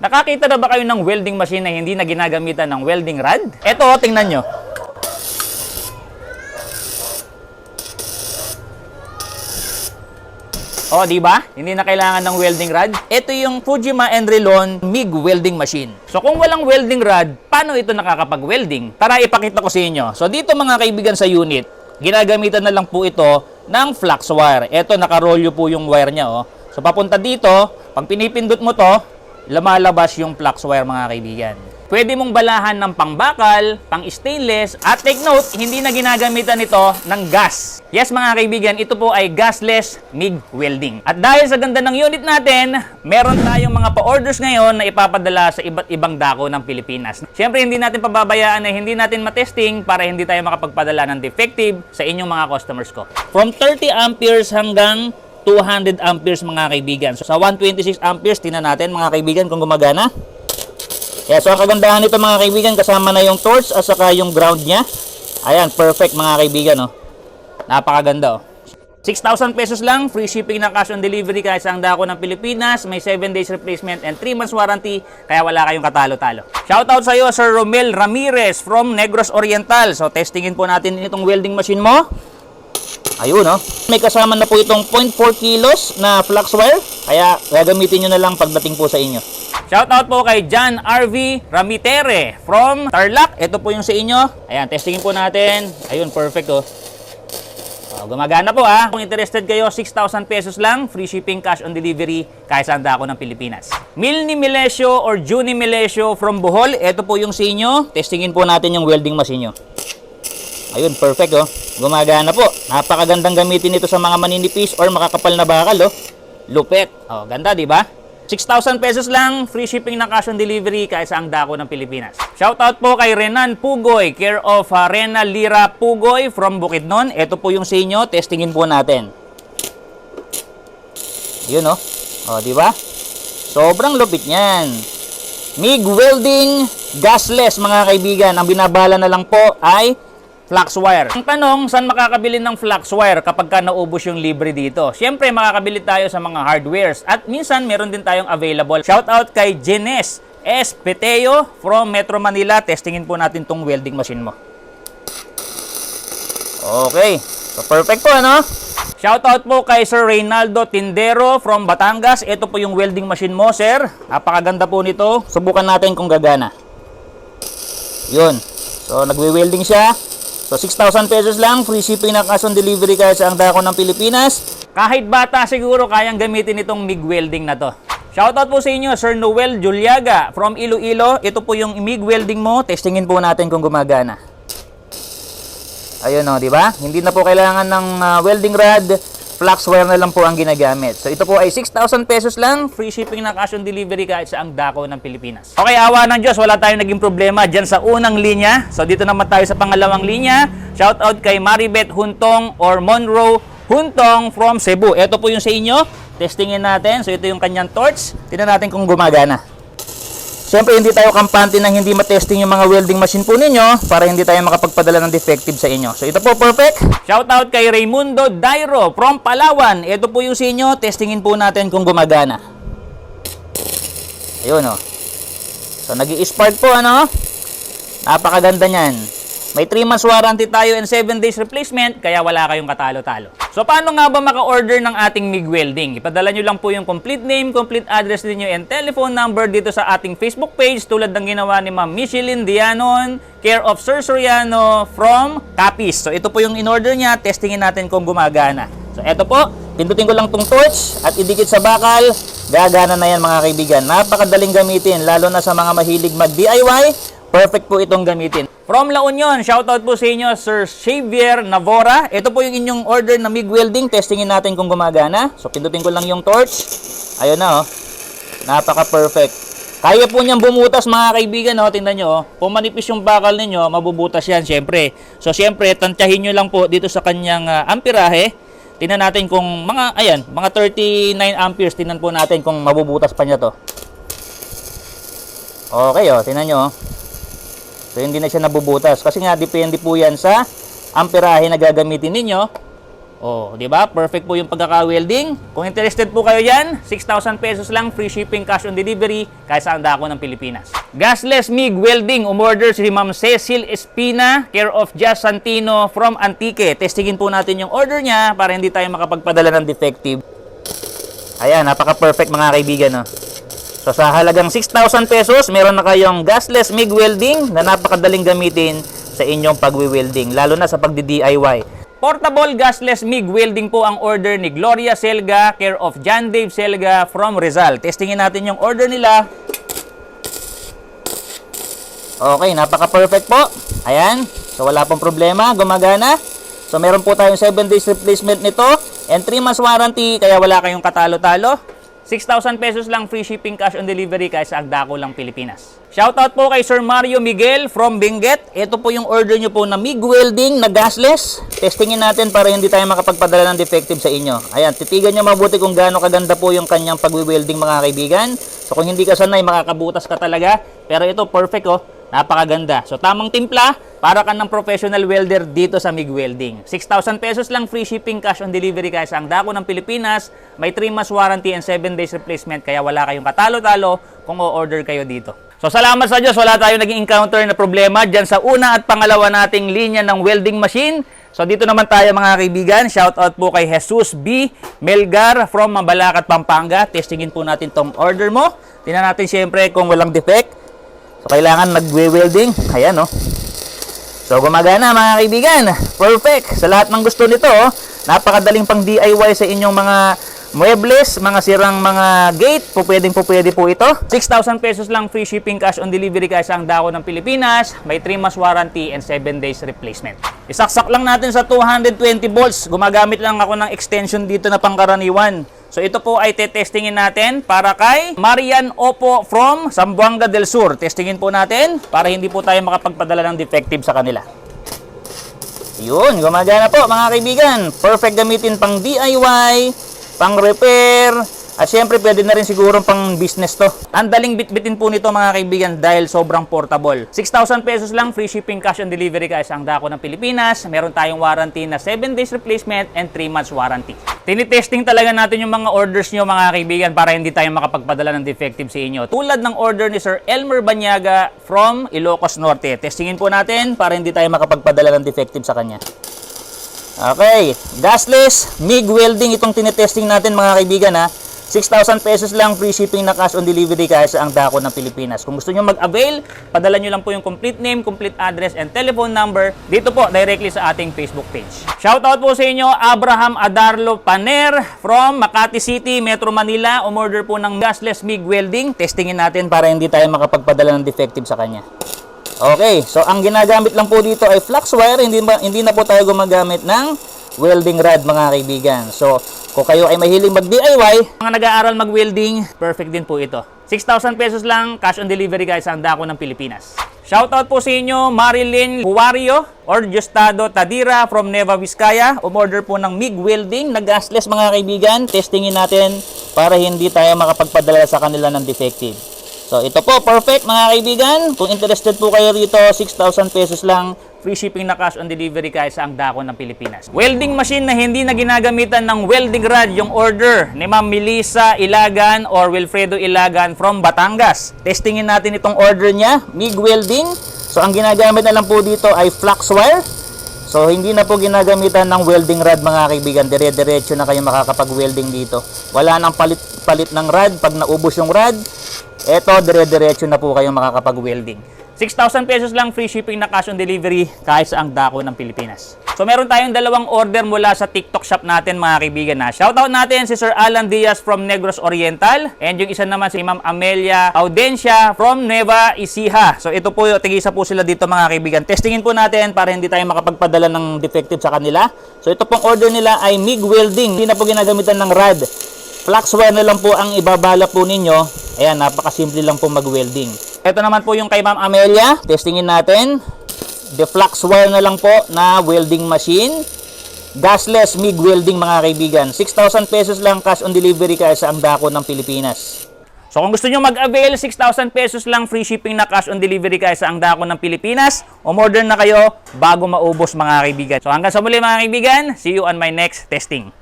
Nakakita na ba kayo ng welding machine na hindi na ginagamitan ng welding rod? Ito, tingnan nyo. O, di ba? Hindi na kailangan ng welding rod. Ito yung Fujima Enrelon MIG welding machine. So, kung walang welding rod, paano ito nakakapag-welding? Tara, ipakita ko sa inyo. So, dito mga kaibigan sa unit, ginagamitan na lang po ito ng flux wire. Ito, nakarolyo po yung wire niya, oh. So, papunta dito, pag pinipindot mo to, lumalabas yung flux wire mga kaibigan. Pwede mong balahan ng pangbakal, pang stainless, at take note, hindi na ginagamitan ito ng gas. Yes mga kaibigan, ito po ay gasless MIG welding. At dahil sa ganda ng unit natin, meron tayong mga pa-orders ngayon na ipapadala sa iba't ibang dako ng Pilipinas. Siyempre, hindi natin pababayaan na hindi natin matesting para hindi tayo makapagpadala ng defective sa inyong mga customers ko. From 30 amperes hanggang 200 amperes mga kaibigan. So, sa 126 amperes, tinan natin mga kaibigan kung gumagana. Kaya so ang kagandahan nito mga kaibigan, kasama na yung torch at saka yung ground niya. Ayan, perfect mga kaibigan. Oh. Napakaganda. Oh. 6,000 pesos lang, free shipping ng cash on delivery kahit saan dako ng Pilipinas, may 7 days replacement and 3 months warranty, kaya wala kayong katalo-talo. Shoutout sa iyo, Sir Romel Ramirez from Negros Oriental. So, testingin po natin itong welding machine mo. Ayun, no? May kasama na po itong 0.4 kilos na flux wire. Kaya gagamitin nyo na lang pagdating po sa inyo. Shoutout po kay John RV Ramitere from Tarlac. Ito po yung sa inyo. Ayan, testingin po natin. Ayun, perfect, oh. Oh, gumagana po ah. Kung interested kayo, 6,000 pesos lang, free shipping cash on delivery kahit saan dako ng Pilipinas. Milni Milesio or Juni Milesio from Bohol, ito po yung sa inyo. Testingin po natin yung welding machine nyo. Ayun, perfect oh. Gumagana po. Napakagandang gamitin ito sa mga maninipis or makakapal na bakal oh. Lupet. Oh, ganda, di ba? 6,000 pesos lang, free shipping ng cash on delivery kahit saang dako ng Pilipinas. Shoutout po kay Renan Pugoy, care of Rena Lira Pugoy from Bukidnon. Ito po yung sa inyo, testingin po natin. Yun oh. Oh, di ba? Sobrang lupit niyan. MIG welding gasless mga kaibigan. Ang binabala na lang po ay flux wire. Ang tanong, saan makakabili ng flux wire kapag ka naubos yung libre dito? Siyempre, makakabili tayo sa mga hardwares. At minsan, meron din tayong available. Shoutout kay Jenes S. Peteo from Metro Manila. Testingin po natin tong welding machine mo. Okay. So, perfect po, ano? Shoutout po kay Sir Reynaldo Tindero from Batangas. Ito po yung welding machine mo, sir. Napakaganda po nito. Subukan natin kung gagana. Yun. So, nagwe-welding siya. So, 6,000 pesos lang. Free shipping na cash on delivery kahit sa ang dako ng Pilipinas. Kahit bata siguro kayang gamitin itong MIG welding na to. Shoutout po sa inyo, Sir Noel Juliaga from Iloilo. Ito po yung MIG welding mo. Testingin po natin kung gumagana. Ayun o, di ba? Hindi na po kailangan ng ah, welding rod. Flux wire na lang po ang ginagamit. So ito po ay 6,000 pesos lang. Free shipping na cash on delivery kahit sa ang dako ng Pilipinas. Okay, awa ng Diyos. Wala tayong naging problema dyan sa unang linya. So dito naman tayo sa pangalawang linya. Shout out kay Maribeth Huntong or Monroe Huntong from Cebu. Ito po yung sa inyo. Testingin natin. So ito yung kanyang torch. Tingnan natin kung gumagana. Siyempre, hindi tayo kampante ng hindi matesting yung mga welding machine po ninyo para hindi tayo makapagpadala ng defective sa inyo. So, ito po, perfect. Shoutout kay Raimundo Dairo from Palawan. Ito po yung sa inyo. Testingin po natin kung gumagana. Ayun, oh. So, nag spark po, ano? Napakaganda niyan. May 3 months warranty tayo and 7 days replacement, kaya wala kayong katalo-talo. So paano nga ba maka-order ng ating MIG welding? Ipadala nyo lang po yung complete name, complete address ninyo and telephone number dito sa ating Facebook page tulad ng ginawa ni Ma'am Michelin Dianon, care of Sir Soriano from Capiz. So ito po yung in-order niya, testingin natin kung gumagana. So eto po, pindutin ko lang tong torch at idikit sa bakal, gagana na yan mga kaibigan. Napakadaling gamitin, lalo na sa mga mahilig mag-DIY, perfect po itong gamitin. From La Union, shoutout po sa inyo, Sir Xavier Navora. Ito po yung inyong order na MIG welding. Testingin natin kung gumagana. So, pindutin ko lang yung torch. Ayun na, oh. Napaka-perfect. Kaya po niyang bumutas, mga kaibigan, oh. Tingnan nyo, oh. Kung manipis yung bakal ninyo, mabubutas yan, syempre. So, syempre, tantyahin nyo lang po dito sa kanyang ah, amperahe. Tingnan natin kung mga, ayan, mga 39 amperes. Tingnan po natin kung mabubutas pa niya to. Okay, oh. Tingnan nyo, oh. So, hindi na siya nabubutas. Kasi nga, depende po yan sa amperahe na gagamitin ninyo. Oh, 'di ba? Perfect po yung pagkaka-welding. Kung interested po kayo diyan, 6,000 pesos lang free shipping cash on delivery kahit saan dako ng Pilipinas. Gasless MIG Welding, umorder si Ma'am Cecil Espina, care of Jazz Santino from Antique. Testingin po natin yung order niya para hindi tayo makapagpadala ng defective. Ayan, napaka-perfect mga kaibigan. No? So sa halagang 6,000 pesos, meron na kayong gasless MIG welding na napakadaling gamitin sa inyong pagwi-welding, lalo na sa pagdi-DIY. Portable gasless MIG welding po ang order ni Gloria Selga, care of John Dave Selga from Rizal. Testingin natin yung order nila. Okay, napaka-perfect po. Ayan. So wala pong problema, gumagana. So meron po tayong 7 days replacement nito and 3 months warranty kaya wala kayong katalo-talo. 6,000 pesos lang free shipping cash on delivery kaya sa Agdaco lang Pilipinas. Shoutout po kay Sir Mario Miguel from Benguet. Ito po yung order nyo po na MIG welding na gasless. Testingin natin para hindi tayo makapagpadala ng defective sa inyo. Ayan, titigan nyo mabuti kung gaano kaganda po yung kanyang pagwi-welding mga kaibigan. So kung hindi ka sanay, makakabutas ka talaga. Pero ito, perfect oh. Napakaganda. So tamang timpla para ka ng professional welder dito sa MIG Welding. 6,000 pesos lang free shipping cash on delivery kaya sa ang dako ng Pilipinas. May 3 months warranty and 7 days replacement kaya wala kayong katalo-talo kung o-order kayo dito. So salamat sa Diyos, wala tayong naging encounter na problema dyan sa una at pangalawa nating linya ng welding machine. So dito naman tayo mga kaibigan, shout out po kay Jesus B. Melgar from Mabalacat, Pampanga. Testingin po natin tong order mo. Tingnan natin siyempre kung walang defect. So, kailangan nagwe-welding. Ayan, no? So, gumagana, mga kaibigan. Perfect. Sa lahat ng gusto nito, oh, napakadaling pang DIY sa inyong mga muebles, mga sirang mga gate. Po pwedeng po pwede po ito. 6,000 pesos lang free shipping cash on delivery kaya sa ang dako ng Pilipinas. May 3 months warranty and 7 days replacement. Isaksak lang natin sa 220 volts. Gumagamit lang ako ng extension dito na pangkaraniwan. So ito po ay tetestingin natin para kay Marian Opo from Zamboanga del Sur. Testingin po natin para hindi po tayo makapagpadala ng defective sa kanila. Yun, gumagana po mga kaibigan. Perfect gamitin pang DIY, pang repair, at syempre pwede na rin siguro pang business to. Ang daling bitbitin po nito mga kaibigan dahil sobrang portable. 6,000 pesos lang free shipping cash on delivery guys ang dako ng Pilipinas. Meron tayong warranty na 7 days replacement and 3 months warranty. Tinitesting talaga natin yung mga orders nyo mga kaibigan para hindi tayo makapagpadala ng defective sa inyo. Tulad ng order ni Sir Elmer Banyaga from Ilocos Norte. Testingin po natin para hindi tayo makapagpadala ng defective sa kanya. Okay, gasless, MIG welding itong tinetesting natin mga kaibigan ha. 6,000 pesos lang free shipping na cash on delivery kaya sa ang dako ng Pilipinas. Kung gusto nyo mag-avail, padala nyo lang po yung complete name, complete address, and telephone number dito po directly sa ating Facebook page. Shoutout po sa inyo, Abraham Adarlo Paner from Makati City, Metro Manila. Umorder po ng gasless MIG welding. Testingin natin para hindi tayo makapagpadala ng defective sa kanya. Okay, so ang ginagamit lang po dito ay flux wire, hindi, hindi na po tayo gumagamit ng welding rod mga kaibigan. So, kung kayo ay mahiling mag-DIY, mga nag-aaral mag-welding, perfect din po ito. 6,000 pesos lang, cash on delivery guys, ang dako ng Pilipinas. Shoutout po sa inyo, Marilyn Huwario or Justado Tadira from Nueva Vizcaya. Umorder po ng MIG welding na gasless mga kaibigan. Testingin natin para hindi tayo makapagpadala sa kanila ng defective. So ito po, perfect mga kaibigan. Kung interested po kayo rito, 6,000 pesos lang. Free shipping na cash on delivery kahit sa ang dako ng Pilipinas. Welding machine na hindi na ginagamitan ng welding rod yung order ni Ma'am Melissa Ilagan or Wilfredo Ilagan from Batangas. Testingin natin itong order niya, MIG welding. So ang ginagamit na lang po dito ay flux wire. So hindi na po ginagamitan ng welding rod mga kaibigan. Dire-diretso na kayo makakapag-welding dito. Wala nang palit-palit ng rod pag naubos yung rod. Eto, dire-diretso na po kayo makakapag-welding. 6,000 pesos lang free shipping na cash on delivery kahit sa ang dako ng Pilipinas. So meron tayong dalawang order mula sa TikTok shop natin mga kaibigan na. Shoutout natin si Sir Alan Diaz from Negros Oriental and yung isa naman si Ma'am Amelia Audencia from Nueva Ecija. So ito po, tigisa po sila dito mga kaibigan. Testingin po natin para hindi tayo makapagpadala ng defective sa kanila. So ito pong order nila ay MIG welding. Hindi na po ginagamitan ng rod. Flux wire na lang po ang ibabala po ninyo. Ayan, napakasimple lang po mag-welding. Ito naman po yung kay Ma'am Amelia. Testingin natin. The flux wire na lang po na welding machine. Gasless MIG welding mga kaibigan. 6,000 pesos lang cash on delivery kaya sa ang dako ng Pilipinas. So kung gusto nyo mag-avail, 6,000 pesos lang free shipping na cash on delivery kayo sa ang dako ng Pilipinas. Umorder na kayo bago maubos mga kaibigan. So hanggang sa muli mga kaibigan, see you on my next testing.